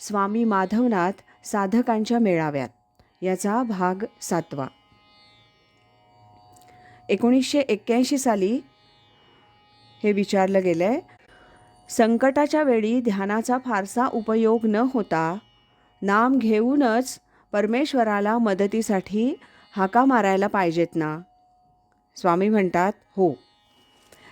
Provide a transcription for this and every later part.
स्वामी माधवनाथ साधकांच्या मेळाव्यात. याचा भाग सातवा. एकोणीसशे एक्क्याऐंशी साली हे विचारलं गेलं आहे संकटाच्या वेळी ध्यानाचा फारसा उपयोग न होता नाम घेऊनच परमेश्वराला मदतीसाठी हाका मारायला पाहिजेत ना? स्वामी म्हणतात हो.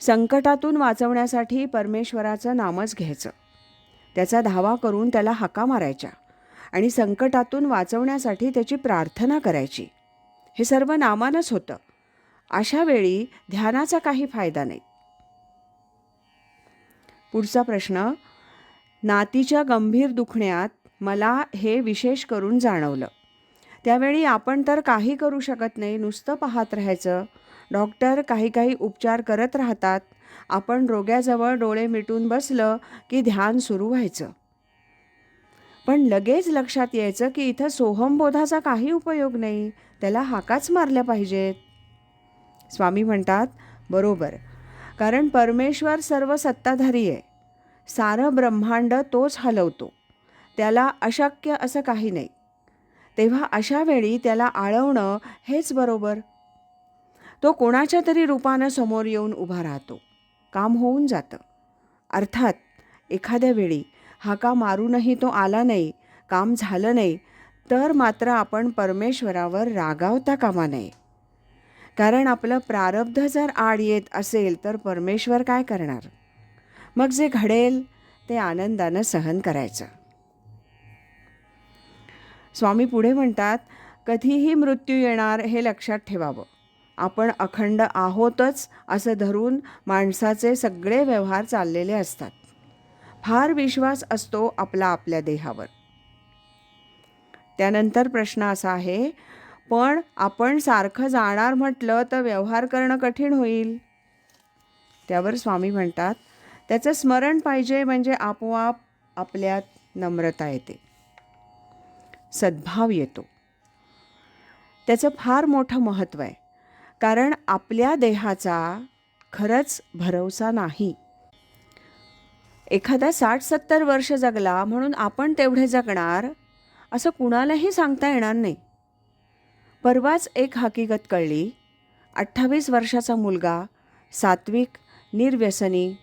संकटातून वाचवण्यासाठी परमेश्वराचं नामच घ्यायचं. त्याचा धावा करून त्याला हाका मारायच्या आणि संकटातून वाचवण्यासाठी त्याची प्रार्थना करायची. हे सर्व नामानच होतं. अशा वेळी ध्यानाचा काही फायदा नाही. पुढचा प्रश्न नातीच्या गंभीर दुखण्यात मला हे विशेष करून जाणवलं. त्यावेळी आपण तर काही करू शकत नाही नुसतं पाहत राहायचं. डॉक्टर काही काही उपचार करत राहतात. आपण रोग्याजवळ डोळे मिटून बसलं की ध्यान सुरू व्हायचं. पण लगेच लक्षात यायचं की इथं सोहमबोधाचा काही उपयोग नाही. त्याला हाकाच मारल्या पाहिजेत. स्वामी म्हणतात बरोबर. कारण परमेश्वर सर्व सत्ताधारी आहे. सारं ब्रह्मांड तोच हलवतो. त्याला अशक्य असं काही नाही. तेव्हा अशा वेळी त्याला आळवणं हेच बरोबर. तो कोणाच्या तरी रूपानं समोर येऊन उभा राहतो. काम होऊन जातं. अर्थात एखाद्या वेळी हाका मारूनही तो आला नाही काम झालं नाही तर मात्र आपण परमेश्वरावर रागावता कामा नये. कारण आपलं प्रारब्ध जर आड येत असेल तर परमेश्वर काय करणार? मग जे घडेल ते आनंदानं सहन करायचं. स्वामी पुढे म्हणतात कधीही मृत्यू येणार हे लक्षात ठेवावं. आपण अखंड आहोतच असं धरून माणसाचे सगळे व्यवहार चाललेले असतात. फार विश्वास असतो आपला आपल्या देहावर. त्यानंतर प्रश्न असा आहे पण आपण सारखं जाणार म्हटलं तर व्यवहार करणं कठीण होईल? त्यावर स्वामी म्हणतात त्याचं स्मरण पाहिजे म्हणजे आपोआप आपल्यात नम्रता येते. सद्भाव येतो. त्याचं फार मोठं महत्त्व आहे. कारण आपल्या देहाचा खरंच भरवसा नाही. एखादा साठ सत्तर वर्ष जगला म्हणून आपण तेवढे जगणार असं कुणालाही सांगता येणार नाही. परवाच एक हकीकत कळली. अठ्ठावीस वर्षाचा मुलगा सात्विक निर्व्यसनी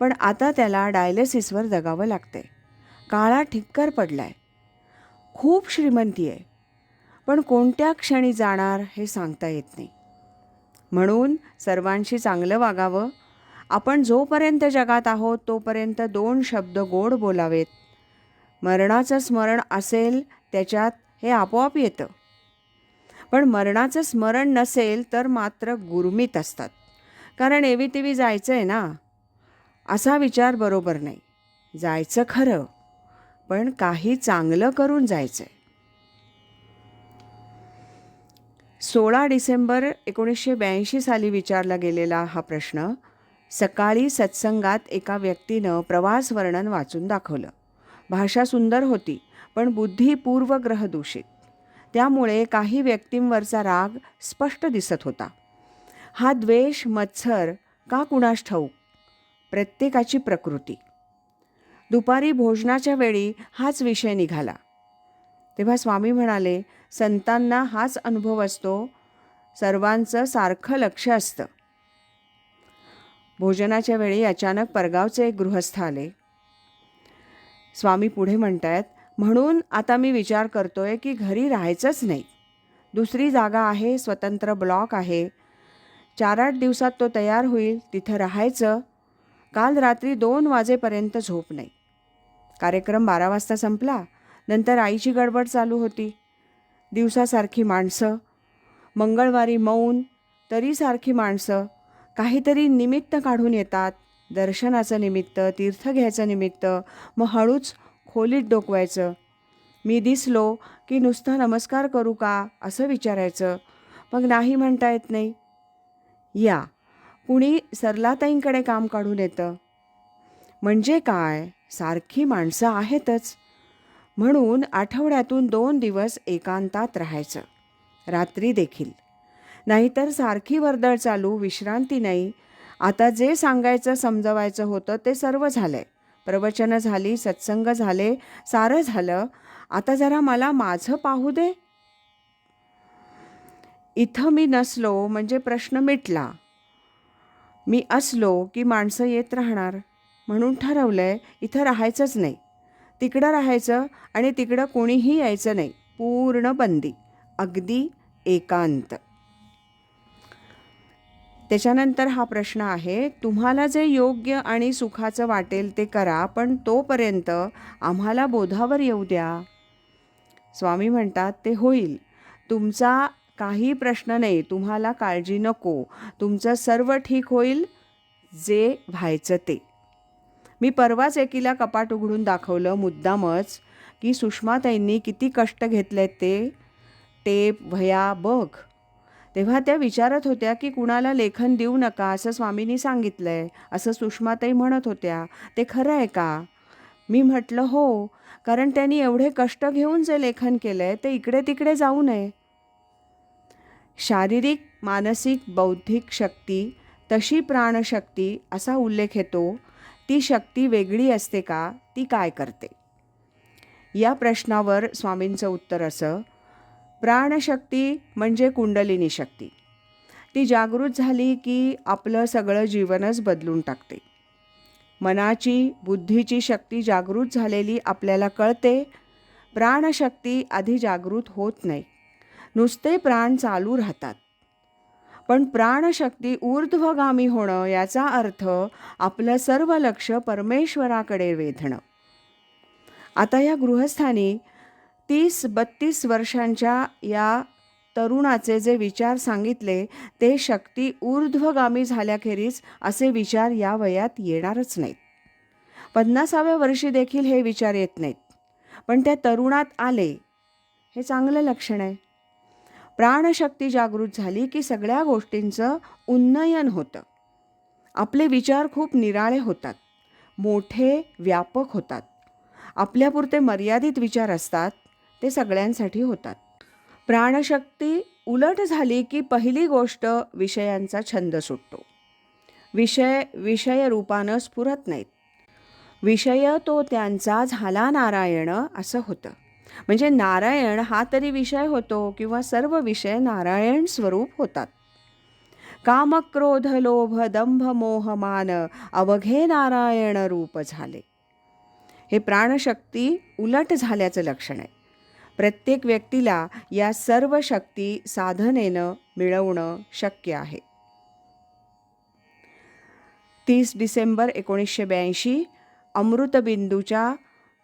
पण आता त्याला डायलिसिसवर जगावं लागते. काळा ठिक्कर पडलाय. खूप श्रीमंती आहे. पण कोणत्या क्षणी जाणार हे सांगता येत नाही. म्हणून सर्वांशी चांगलं वागावं. आपण जोपर्यंत जगात आहोत तोपर्यंत दोन शब्द गोड बोलावेत. मरणाचं स्मरण असेल त्याच्यात हे आपोआप येतं. पण मरणाचं स्मरण नसेल तर मात्र गुरमीत असतात. कारण एवी तेवी जायचं आहे ना? असा विचार बरोबर नाही. जायचं खरं पण काही चांगलं करून जायचं आहे सोळा डिसेंबर एकोणीसशे ब्याऐंशी साली विचारला गेलेला हा प्रश्न सकाळी सत्संगात एका व्यक्तीनं प्रवास वर्णन वाचून दाखवलं. भाषा सुंदर होती पण बुद्धी पूर्वग्रह दूषित. त्यामुळे काही व्यक्तींवरचा राग स्पष्ट दिसत होता. हा द्वेष मत्सर का कुणास ठाऊक? प्रत्येकाची प्रकृती. दुपारी भोजनाच्या वेळी हाच विषय निघाला. तेव्हा स्वामी म्हणाले संतांना हाच अनुभव असतो. सर्वांचं सारखं लक्ष असतं. भोजनाच्या वेळी अचानक परगावचे एक गृहस्थ आले. स्वामी पुढे म्हणतायत म्हणून आता मी विचार करतोय की घरी राहायचंच नाही. दुसरी जागा आहे स्वतंत्र ब्लॉक आहे. चार आठ दिवसात तो तयार होईल तिथं राहायचं. काल रात्री दोन वाजेपर्यंत झोप नाही. कार्यक्रम बारा वाजता संपला. नंतर आईची गडबड चालू होती. दिवसासारखी माणसं मंगळवारी मौन तरी सारखी माणसं काहीतरी निमित्त काढून येतात. दर्शनाचं निमित्त तीर्थ घ्यायचं निमित्त मग हळूच खोलीत डोकवायचं. मी दिसलो की नुसता नमस्कार करू का असं विचारायचं. मग नाही म्हणता येत नाही. या कुणी सरलाताईंकडे काम काढून येतं. म्हणजे काय? सारखी माणसं आहेतच. म्हणून आठवड्यातून दोन दिवस एकांतात राहायचं. रात्री देखील. नाहीतर सारखी वर्दळ चालू विश्रांती नाही. आता जे सांगायचं समजवायचं होतं ते सर्व झालं आहे प्रवचनं झाली सत्संग झाले सारं झालं. आता जरा मला माझं पाहू दे. इथं मी नसलो म्हणजे प्रश्न मिटला. मी असलो की माणसं येत राहणार. म्हणून ठरवलं आहे इथं राहायचंच नाही. तिकडं राहायचं आणि तिकडं कोणीही यायचं नाही. पूर्ण बंदी. अगदी एकांत. त्याच्यानंतर हा प्रश्न आहे तुम्हाला जे योग्य आणि सुखाचं वाटेल ते करा पण तोपर्यंत आम्हाला बोधावर येऊ द्या. स्वामी म्हणतात ते होईल. तुमचा काही प्रश्न नाही तुम्हाला काळजी नको. तुमचं सर्व ठीक होईल जे व्हायचं ते. मी परवाच एकीला कपाट उघडून दाखवलं मुद्दामच की सुषमाताईंनी किती कष्ट घेतले ते. टेप भया बघ. तेव्हा त्या विचारत होत्या की कुणाला लेखन देऊ नका असं स्वामींनी सांगितलं आहे असं सुषमाताई म्हणत होत्या. ते खरं आहे का? मी म्हटलं हो कारण त्यांनी एवढे कष्ट घेऊन जे लेखन केलं आहे ते इकडे तिकडे जाऊ नये. शारीरिक मानसिक बौद्धिक शक्ती तशी प्राणशक्ती असा उल्लेख येतो. ती शक्ती वेगळी असते का ती काय करते? या प्रश्नावर स्वामींचं उत्तर असं प्राणशक्ती म्हणजे कुंडलिनी शक्ती. ती जागृत झाली की आपलं सगळं जीवनच बदलून टाकते. मनाची बुद्धीची शक्ती जागृत झालेली आपल्याला कळते प्राणशक्ती आधी जागृत होत नाही. नुसते प्राण चालू राहतात. पण प्राणशक्ती ऊर्ध्वगामी होणं याचा अर्थ आपलं सर्व लक्ष परमेश्वराकडे वेधणं. आता या गृहस्थानी तीस बत्तीस वर्षांच्या या तरुणाचे जे विचार सांगितले ते शक्ती ऊर्ध्वगामी झाल्याखेरीज असे विचार या वयात येणारच नाहीत. पन्नासाव्या वर्षी देखील हे विचार येत नाहीत. पण त्या तरुणात आले हे चांगलं लक्षण आहे. प्राणशक्ती जागृत झाली की सगळ्या गोष्टींचं उन्नयन होतं. आपले विचार खूप निराळे होतात. मोठे व्यापक होतात. आपल्यापुरते मर्यादित विचार असतात ते सगळ्यांसाठी होतात. प्राणशक्ती उलट झाली की पहिली गोष्ट विषयांचा छंद सुटतो. विषय विषय रूपानं स्फुरत नाहीत. विषय तो त्यांचा झाला नारायण असं होतं. म्हणजे नारायण हा तरी विषय होतो किंवा सर्व विषय नारायण स्वरूप होतात. काम क्रोध लोभ दंभ मोह मान अवघे नारायण रूप झाले. हे प्राणशक्ती उलट झाल्याचं लक्षण आहे. प्रत्येक व्यक्तीला या सर्व शक्ती साधनेनं मिळवणं शक्य आहे. तीस डिसेंबर एकोणीसशे ब्याऐंशी अमृतबिंदूच्या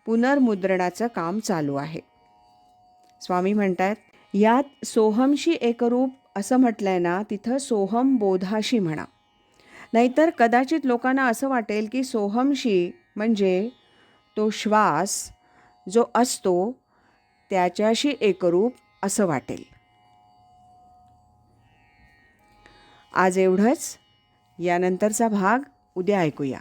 पुनर्मुद्रणाचं काम चालू आहे. स्वामी म्हणतात यात सोहमशी एकरूप असं म्हटलं आहे ना तिथं सोहम बोधाशी म्हणा. नाहीतर कदाचित लोकांना असं वाटेल की सोहमशी म्हणजे तो श्वास जो असतो त्याच्याशी एकरूप असं वाटेल. आज एवढंच. यानंतरचा भाग उद्या ऐकूया.